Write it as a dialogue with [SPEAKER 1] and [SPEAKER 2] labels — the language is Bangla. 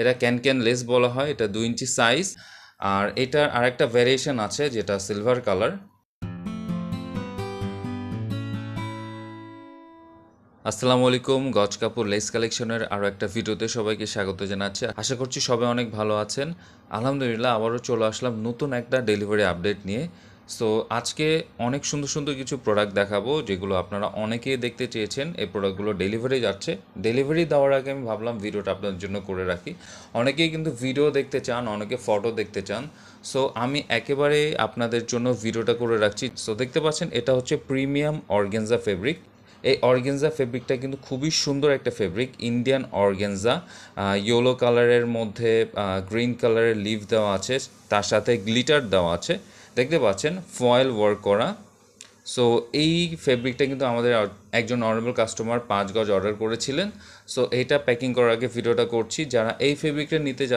[SPEAKER 1] এটা ক্যান ক্যান লেস বলা হয়, এটা দুই ইঞ্চি সাইজ আর এটার আরেকটা ভ্যারিয়েশন আছে যেটা সিলভার কালার আসসালামু আলাইকুম, গজ কাপুর লেস কালেকশনের আরও একটা ভিডিওতে সবাইকে স্বাগত জানাচ্ছি। আশা করছি সবাই অনেক ভালো আছেন। আলহামদুলিল্লাহ, আবারও চলে আসলাম নতুন একটা ডেলিভারি আপডেট নিয়ে। সো আজকে অনেক সুন্দর সুন্দর কিছু প্রোডাক্ট দেখাবো, যেগুলো আপনারা অনেকেই দেখতে চেয়েছেন। এই প্রোডাক্টগুলো ডেলিভারি যাচ্ছে। ডেলিভারি দেওয়ার আগে আমি ভাবলাম ভিডিওটা আপনাদের জন্য করে রাখি। অনেকেই কিন্তু ভিডিও দেখতে চান, অনেকে ফটো দেখতে চান। সো আমি একেবারে আপনাদের জন্য ভিডিওটা করে রাখছি। সো দেখতে পাচ্ছেন, এটা হচ্ছে প্রিমিয়াম অর্গেনজা ফেব্রিক এই অর্গেনজা ফেব্রিকটা কিন্তু খুবই সুন্দর একটা ফেব্রিক ইন্ডিয়ান অর্গেনজা ইয়েলো কালারের মধ্যে গ্রিন কালারের লিভ দেওয়া আছে, তার সাথে গ্লিটার দেওয়া আছে। দেখতে পাচ্ছেন ফয়েল ওয়ার্ক করা। সো এই ফেব্রিকটা কিন্তু আমাদের একজন নর্মাল কাস্টমার পাঁচ গজ অর্ডার করেছিলেন। সো এটা প্যাকিং করার আগে ভিডিওটা করছি। যারা এই ফেব্রিকটা নিতে